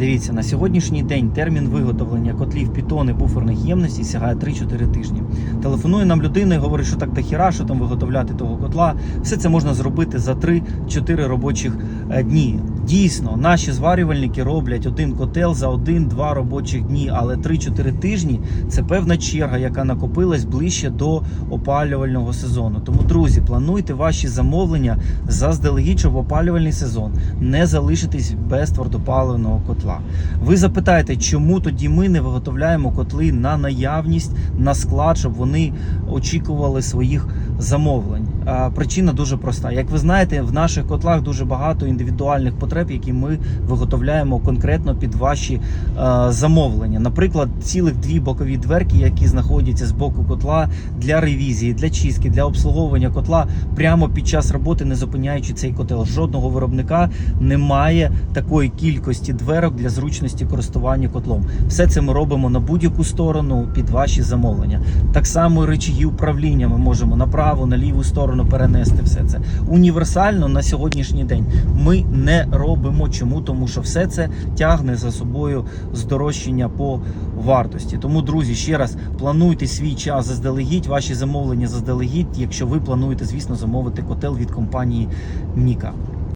Дивіться, на сьогоднішній день термін виготовлення котлів пітони буферних ємностей сягає 3-4 тижні. Телефонує нам людина і говорить, що так дохіра, що там виготовляти того котла. Все це можна зробити за 3-4 робочих е, дні. Дійсно, наші зварювальники роблять один котел за 1-2 робочих дні, але 3-4 тижні це певна черга, яка накопилась ближче до опалювального сезону. Тому, друзі, плануйте ваші замовлення заздалегідь, щоб опалювальний сезон не залишитись без твердопаливного котла. Ви запитаєте, чому тоді ми не виготовляємо котли на наявність на склад, щоб вони очікували своїх замовлень. А, Причина дуже проста. Як ви знаєте, в наших котлах дуже багато індивідуальних потреб, які ми виготовляємо конкретно під ваші е, замовлення. Наприклад, цілих дві бокові дверки, які знаходяться з боку котла для ревізії, для чистки, для обслуговування котла прямо під час роботи, не зупиняючи цей котел. Жодного виробника немає такої кількості дверок для зручності користування котлом. Все це ми робимо на будь-яку сторону під ваші замовлення. Так само і управління ми можемо на праву, на ліву сторону перенести все це. Універсально на сьогоднішній день ми не робимо. Чому? Тому що все це тягне за собою здорожчання по вартості. Тому, друзі, ще раз плануйте свій час заздалегідь, ваші замовлення заздалегідь, якщо ви плануєте, звісно, замовити котел від компанії Ніка.